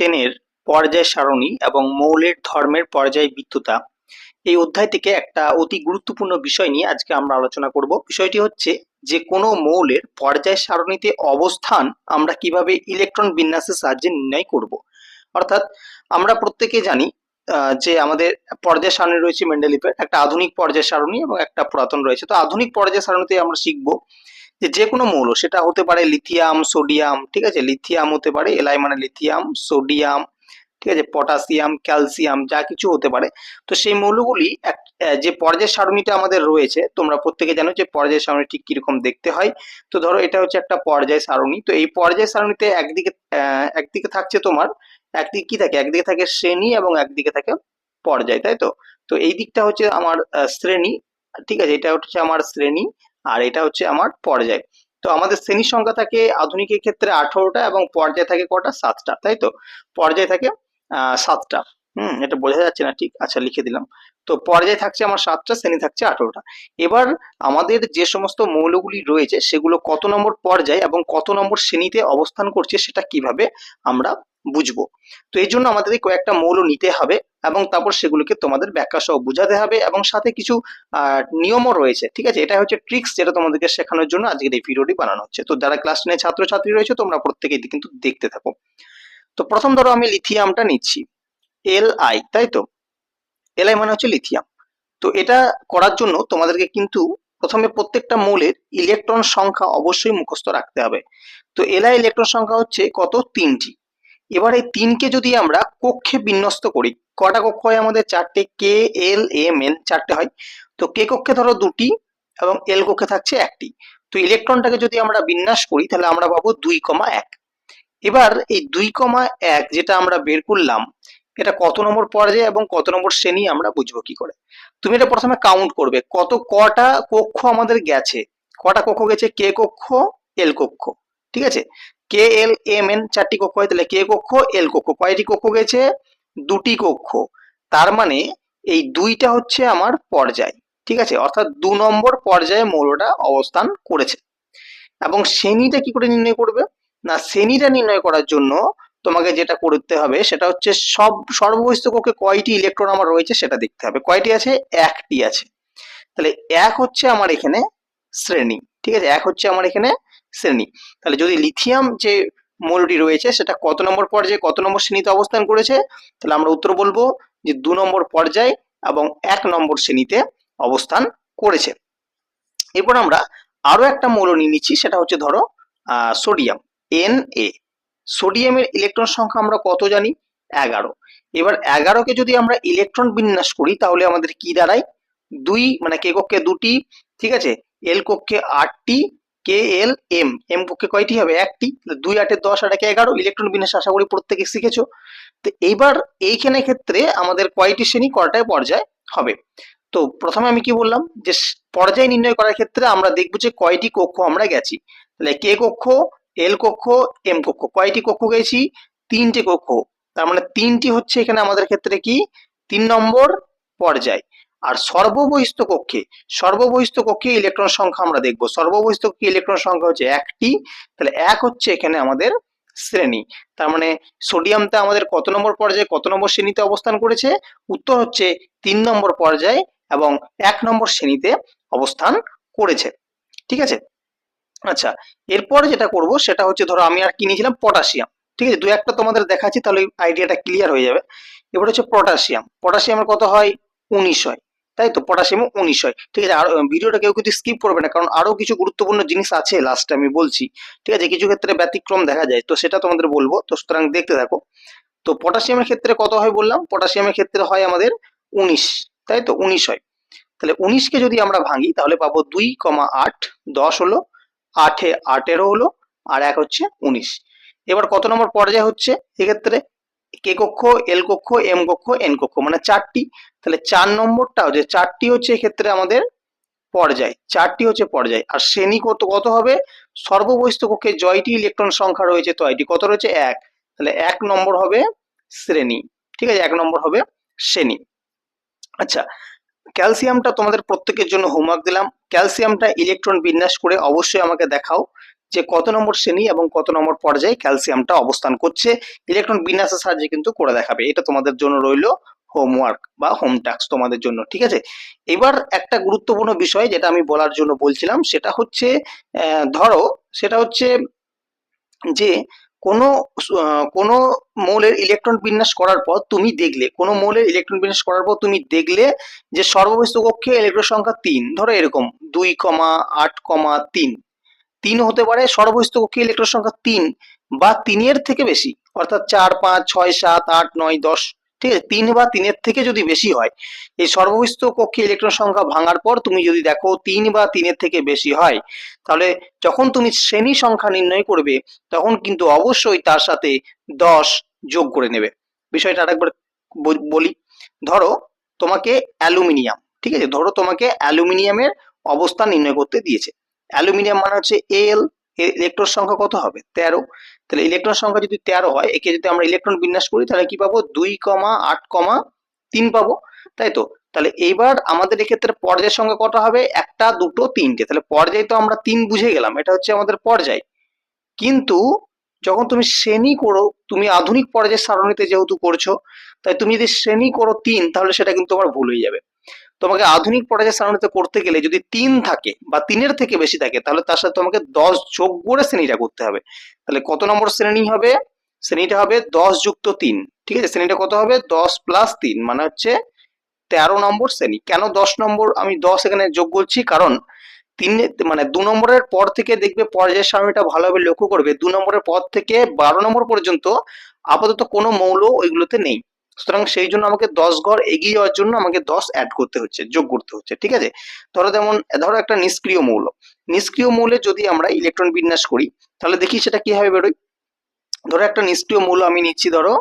টেনের পর্যায় সারণী এবং মৌলের ধর্মের পর্যায় বিদ্যুতা এই অধ্যায় থেকে একটা অতি গুরুত্বপূর্ণ বিষয় নিয়ে আজকে আমরা আলোচনা করব। বিষয়টি হচ্ছে যে কোনো মৌলের পর্যায় সারণীতে অবস্থান আমরা কীভাবে ইলেকট্রন বিন্যাসের সাহায্যে নির্ণয় করব। অর্থাৎ আমরা প্রত্যেকে জানি যে আমাদের পর্যায় সারণী রয়েছে মেন্ডেলিফের, একটা আধুনিক পর্যায় সারণী এবং একটা পুরাতন রয়েছে। তো আধুনিক পর্যায় সারণীতে আমরা শিখব যে যে কোনো মৌল, সেটা হতে পারে লিথিয়াম সোডিয়াম ঠিক আছে? লিথিয়াম হতে পারে এলাই মানে লিথিয়াম সোডিয়াম ঠিক আছে? পটাশিয়াম ক্যালসিয়াম যা কিছু হতে পারে। তো সেই মৌলগুলি এক- যে পর্যায় সারণীটা আমাদের রয়েছে, তোমরা প্রত্যেকে জানো যে পর্যায় সারণী ঠিক কীরকম দেখতে হয়। তো ধরো এটা হচ্ছে একটা পর্যায় সারণী। তো এই পর্যায় সারণীতে একদিকে একদিকে থাকছে তোমার, একদিকে কি থাকে? একদিকে থাকে শ্রেণি এবং একদিকে থাকে পর্যায়, তাই তো? তো এই দিকটা হচ্ছে আমার শ্রেণি, ঠিক আছে? এটা হচ্ছে আমার শ্রেণি আর এটা হচ্ছে আমার পর্যায়। তো আমাদের শ্রেণির সংখ্যা থাকে আধুনিকের ক্ষেত্রে আঠারোটা এবং পর্যায় থাকে কটা? সাতটা, তাই তো? পর্যায় থাকে সাতটা। হুম, এটা বোঝা যাচ্ছে না? ঠিক আচ্ছা লিখে দিলাম। তো পর্যায় থাকছে আমার সাতটা, শ্রেণি থাকছে আঠারোটা। এবার আমাদের যে সমস্ত মৌলগুলি রয়েছে, সেগুলো কত নম্বর পর্যায় এবং কত নম্বর শ্রেণীতে অবস্থান করছে, সেটা কীভাবে আমরা বুঝব। তো এই জন্য আমাদের কয়েকটা মৌল নিতে হবে এবং তারপর সেগুলোকে তোমাদের ব্যাখ্যা সহ বোঝাতে হবে এবং সাথে কিছু নিয়মও রয়েছে, ঠিক আছে? এটা হচ্ছে ট্রিক্স যেটা তোমাদেরকে শেখানোর জন্য আজকের এই ভিডিওটি বানানো হচ্ছে। তো যারা ক্লাস টেনের ছাত্রছাত্রী রয়েছে, তোমরা প্রত্যেকেই কিন্তু দেখতে থাকো। তো প্রথম ধরো আমি লিথিয়ামটা নিচ্ছি। এল আই তাই তো? এল আই মানে হচ্ছে লিথিয়াম তো এটা করার জন্য তোমাদেরকে কিন্তু প্রথমে প্রত্যেকটা মৌলের ইলেকট্রন সংখ্যা অবশ্যই মুখস্থ রাখতে হবে। তো এল আই ইলেকট্রন সংখ্যা হচ্ছে কত? তিনটি। এবার এই তিনকে যদি আমরা কক্ষে বিন্যস্ত করি, কটা কক্ষ হয় আমাদের? চারটে কে এল এম এন চারটে হয়। তো কে কক্ষে ধরো দুটি এবং এল কক্ষে থাকছে একটি। তো ইলেকট্রনটাকে যদি আমরা বিন্যাস করি, তাহলে আমরা পাবো দুই কমা এক। এবার এই দুই কমা এক যেটা আমরা বের করলাম, এটা কত নম্বর পর্যায়ে এবং কত নম্বর শ্রেণি আমরা বুঝব কি করে? তুমি এটা প্রথমে কাউন্ট করবে, কত কটা কক্ষ আমাদের গেছে? কটা কক্ষ গেছে? কে কক্ষ এল কক্ষ, ঠিক আছে? কে এল এম এন চারটি কক্ষ হয়, তাহলে কে কক্ষ এল কক্ষ। কয়টি কক্ষ গেছে? দুটি কক্ষ। তার মানে এই দুইটা হচ্ছে আমার পর্যায়, ঠিক আছে? অর্থাৎ দু নম্বর পর্যায়ে মৌলটা অবস্থান করেছে। এবং শ্রেণীটা কি করে নির্ণয় করবে? না, শ্রেণীটা নির্ণয় করার জন্য তোমাকে যেটা করতে হবে, সেটা হচ্ছে সব সর্ববহিষ্ঠ কক্ষে কয়টি ইলেকট্রন আমার রয়েছে সেটা দেখতে হবে। কয়টি আছে? একটি আছে। তাহলে এক হচ্ছে আমার এখানে শ্রেণি, ঠিক আছে? এক হচ্ছে আমার এখানে শ্রেণি তাহলে যদি লিথিয়াম যে মৌলটি রয়েছে, সেটা কত নম্বর পর্যায়ে, কত নম্বর শ্রেণীতে অবস্থান করেছে? তাহলে আমরা উত্তর বলব যে দু নম্বর পর্যায়ে এবং এক নম্বর শ্রেণীতে অবস্থান করেছে। এরপর আমরা আরও একটা মৌল নিয়ে নিচ্ছি, সেটা হচ্ছে ধরো সোডিয়াম এন এ সোডিয়ামের ইলেকট্রন সংখ্যা আমরা কত জানি? এগারো। এবার এগারোকে যদি আমরা ইলেকট্রন বিন্যাস করি, তাহলে আমাদের কি দাঁড়ায়? দুই মানে কে কক্ষে দুটি, ঠিক আছে? এল কক্ষে আটটি কে এল এম এম কক্ষে কয়টি হবে? একটি, দুই, আটে দশ আর একে এগারো ইলেকট্রন বিন্যাস আশা করি প্রত্যেকে শিখেছো। তো এইবার এইখানে ক্ষেত্রে আমাদের কয়টি শ্রেণি কয়টায় পর্যায় হবে? তো প্রথমে আমি কি বললাম? যে পর্যায় নির্ণয় করার ক্ষেত্রে আমরা দেখব যে কয়টি কক্ষ আমরা গেছি। তাহলে কে কক্ষ এল কক্ষ এম কক্ষ। কয়টি কক্ষ গেছি? তিনটে কক্ষ। তার মানে তিনটি হচ্ছে এখানে আমাদের ক্ষেত্রে কি? তিন নম্বর পর্যায়। আর সর্ববহিষ্ঠ কক্ষে সর্ববহিষ্ঠ কক্ষে ইলেকট্রন সংখ্যা আমরা দেখব। সর্ববহিষ্ঠ কক্ষে ইলেকট্রন সংখ্যা হচ্ছে একটি। তাহলে এক হচ্ছে এখানে আমাদের শ্রেণি। তার মানে সোডিয়ামটা আমাদের কত নম্বর পর্যায়ে, কত নম্বর শ্রেণীতে অবস্থান করেছে? উত্তর হচ্ছে তিন নম্বর পর্যায়ে এবং এক নম্বর শ্রেণীতে অবস্থান করেছে। ঠিক আছে? আচ্ছা এরপরে যেটা করব, সেটা হচ্ছে ধরো আমি আর কি নিয়েছিলাম? পটাশিয়াম। ঠিক আছে? দু একটা তোমাদের দেখাচ্ছি, তাহলে আইডিয়াটা ক্লিয়ার হয়ে যাবে। এবার হচ্ছে পটাশিয়াম। পটাশিয়ামের কত হয়? উনিশ হয়। তাই তো পটাশিয়াম উনিশ হয়। ঠিক আছে, আর ভিডিওটা কেউ কিন্তু স্কিপ করবে না, কারণ আরও কিছু গুরুত্বপূর্ণ জিনিস আছে লাস্টে আমি বলছি। ঠিক আছে, কিছু ক্ষেত্রে ব্যতিক্রম দেখা যায়, তো সেটা তোমাদের বলব। তো সুতরাং দেখতে থাকো। তো পটাশিয়ামের ক্ষেত্রে কত হয় বললাম? পটাশিয়ামের ক্ষেত্রে হয় আমাদের উনিশ, তাই তো? উনিশ হয়। তাহলে উনিশকে যদি আমরা ভাঙি, তাহলে পাবো দুই কমা আট, দশ হলো, আটে আটেরো হলো, আর এক হচ্ছে উনিশ। এবার কত নম্বর পর্যায়ে হচ্ছে? এক্ষেত্রে কে কক্ষ, এল কক্ষ, এম কক্ষ, এন কক্ষ মানে চারটি তাহলে চার নম্বরটা যে চারটি হচ্ছে এক্ষেত্রে আমাদের পর্যায়, চারটি হচ্ছে পর্যায়। আর শ্রেণি কত কত হবে? সর্ববহিষ্ঠ কক্ষে জয়টি ইলেকট্রন সংখ্যা রয়েছে তয়টি। কত রয়েছে? এক। তাহলে এক নম্বর হবে শ্রেণি। ঠিক আছে? এক নম্বর হবে শ্রেণি। আচ্ছা ক্যালসিয়ামটা তোমাদের প্রত্যেকের জন্য হোমওয়ার্ক দিলাম। ক্যালসিয়ামটা ইলেকট্রন বিন্যাস করে অবশ্যই আমাকে দেখাও যে কত নম্বর শ্রেণি এবং কত নম্বর পর্যায়ে ক্যালসিয়ামটা অবস্থান করছে। ইলেকট্রন বিন্যাসের সাহায্যে কিন্তু করে দেখাবে। এটা তোমাদের জন্য রইল হোমওয়ার্ক বা হোম টাস্ক তোমাদের জন্য, ঠিক আছে? এবার একটা গুরুত্বপূর্ণ বিষয় যেটা আমি বলার জন্য বলছিলাম, সেটা হচ্ছে ধরো, সেটা হচ্ছে যে কোনো কোনো মৌলের ইলেকট্রন বিন্যাস করার পর তুমি দেখলে, কোনো মৌলের ইলেকট্রন বিন্যাস করার পর তুমি দেখলে যে সর্ববস্তু কক্ষে ইলেকট্রন সংখ্যা তিন, ধরো এরকম, দুই কমা, আট কমা, তিন। তিন হতে পারে সর্ববস্তু কক্ষে ইলেকট্রন সংখ্যা তিন বা তিনের থেকে বেশি, অর্থাৎ চার, পাঁচ, ছয়, সাত, আট, নয়, দশ ঠিক আছে, তিন বা তিনের থেকে যদি বেশি হয়, এই সর্ববস্তু কক্ষে ইলেকট্রন সংখ্যা ভাঙার পর তুমি যদি দেখো তিন বা তিনের থেকে বেশি হয়, তাহলে যখন তুমি শ্রেণি সংখ্যা নির্ণয় করবে, তখন কিন্তু অবশ্যই তার সাথে দশ যোগ করে নেবে। বিষয়টা আরেকবার বলি। ধরো তোমাকে অ্যালুমিনিয়াম, ঠিক আছে? ধরো তোমাকে অ্যালুমিনিয়ামের অবস্থান নির্ণয় করতে দিয়েছে। অ্যালুমিনিয়াম মানে হচ্ছে এল ইলেকট্রন সংখ্যা কত হবে? তেরো। তাহলে ইলেকট্রন সংখ্যা যদি তেরো হয়, একে যদি আমরা ইলেকট্রন বিন্যাস করি, তাহলে কি পাবো? দুই কমা আট কমা তিন পাবো। তাই তো? তাহলে এইবার আমাদের এক্ষেত্রে পর্যায়ের সংখ্যা কত হবে? একটা, দুটো, তিনটে। তাহলে পর্যায় তো আমরা তিন বুঝে গেলাম, এটা হচ্ছে আমাদের পর্যায়। কিন্তু যখন তুমি শ্রেণি করো, তুমি আধুনিক পর্যায়ের সারণীতে যেহেতু করছ, তাই তুমি যদি শ্রেণি করো তিন, তাহলে সেটা কিন্তু তোমার ভুল হয়ে যাবে। তোমাকে আধুনিক পর্যায়ের সারণীতে করতে গেলে যদি তিন থাকে বা তিনের থেকে বেশি থাকে, তাহলে তার সাথে তোমাকে দশ যোগ করে শ্রেণীটা করতে হবে। তাহলে কত নম্বর শ্রেণি হবে? শ্রেণীটা হবে দশ যুক্ত তিন। ঠিক আছে? শ্রেণীটা কত হবে? দশ প্লাস তিন মানে হচ্ছে তেরো নম্বর শ্রেণি। কেন দশ নম্বর? আমি দশ এখানে যোগ করছি কারণ তিন মানে দু নম্বরের পর থেকে দেখবে পর্যায়ের সারণীটা ভালোভাবে লক্ষ্য করবে। দু নম্বরের পর থেকে বারো নম্বর পর্যন্ত আপাতত কোনো মৌল ওইগুলোতে নেই। সুতরাং সেই জন্য আমাকে দশ ঘর এগিয়ে যাওয়ার জন্য আমাকে দশ অ্যাড করতে হচ্ছে, যোগ করতে হচ্ছে, ঠিক আছে? ধরো যেমন, ধরো একটা নিষ্ক্রিয় মৌল। নিষ্ক্রিয় মৌলে যদি আমরা ইলেকট্রন বিন্যাস করি, তাহলে দেখি সেটা কীভাবে বেরোয়? ধরো একটা নিষ্ক্রিয় মৌল আমি নিচ্ছি ধরো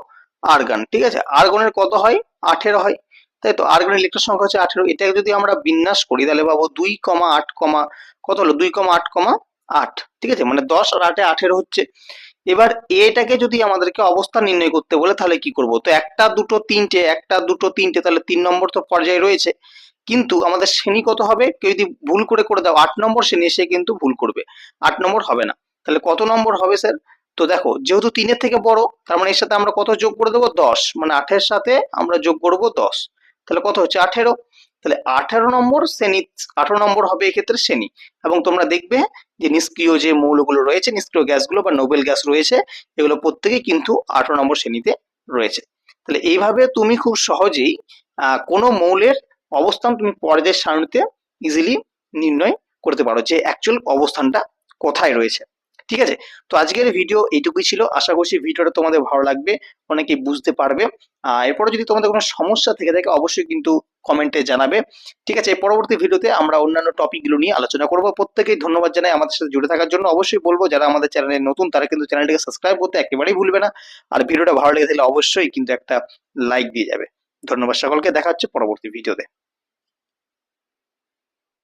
আর্গান ঠিক আছে? আর্গনের কত হয়? আঠেরো হয়। তাই তো? আর্গনের ইলেকট্রন সংখ্যা হচ্ছে আঠেরো। এটাকে যদি আমরা বিন্যাস করি, তাহলে পাবো দুই কমা আট কমা, কত হলো? দুই কমা আট কমা আট, ঠিক আছে? মানে দশ আর আটে আঠেরো হচ্ছে। এবার এটাকে যদি আমাদেরকে অবস্থান নির্ণয় করতে বলে, তাহলে কি করব? তো একটা, দুটো, তিনটে, একটা, দুটো, তিনটে, তাহলে তিন নম্বর তো পর্যায়ে রয়েছে। কিন্তু আমাদের শ্রেণি কত হবে? কেউ যদি ভুল করে করে দাও, আট নম্বর শ্রেণি সে কিন্তু ভুল করবে। আট নম্বর হবে না। তাহলে কত নম্বর হবে, স্যার? তো দেখো, যেহেতু তিনের থেকে বড়, তার মানে এর সাথে আমরা কত যোগ করে দেবো? দশ। মানে আঠের সাথে আমরা যোগ করব দশ। তাহলে কত হচ্ছে? আঠেরো। তাহলে আঠারো নম্বর শ্রেণি, আঠারো নম্বর হবে এক্ষেত্রে শ্রেণি। এবং তোমরা দেখবে যে নিষ্ক্রিয় যে মৌলগুলো রয়েছে, নিষ্ক্রিয় গ্যাসগুলো বা নোবেল গ্যাস রয়েছে, এগুলো প্রত্যেকেই কিন্তু আঠারো নম্বর শ্রেণীতে রয়েছে। তাহলে এইভাবে তুমি খুব সহজেই কোনো মৌলের অবস্থান তুমি পর্যায়ের সারণীতে ইজিলি নির্ণয় করতে পারো যে অ্যাকচুয়াল অবস্থানটা কোথায় রয়েছে। ঠিক আছে? তো আজকের ভিডিও এইটুকুই ছিল। আশা করছি ভিডিওটা তোমাদের ভালো লাগবে, অনেকেই বুঝতে পারবে। এরপরে যদি তোমাদের কোনো সমস্যা থেকে থাকে, অবশ্যই কিন্তু কমেন্টে জানাবে। ঠিক আছে পরবর্তী ভিডিওতে আমরা অন্যান্য টপিকগুলো নিয়ে আলোচনা করব। প্রত্যেকেই ধন্যবাদ জানাই আমাদের সাথে জুড়ে থাকার জন্য। অবশ্যই বলব, যারা আমাদের চ্যানেলে নতুন, তারা কিন্তু চ্যানেলটিকে সাবস্ক্রাইব করতে একেবারেই ভুলবে না। আর ভিডিওটা ভালো লেগে থাকলে অবশ্যই কিন্তু একটা লাইক দিয়ে যাবে। ধন্যবাদ সকলকে। দেখা হচ্ছে পরবর্তী ভিডিওতে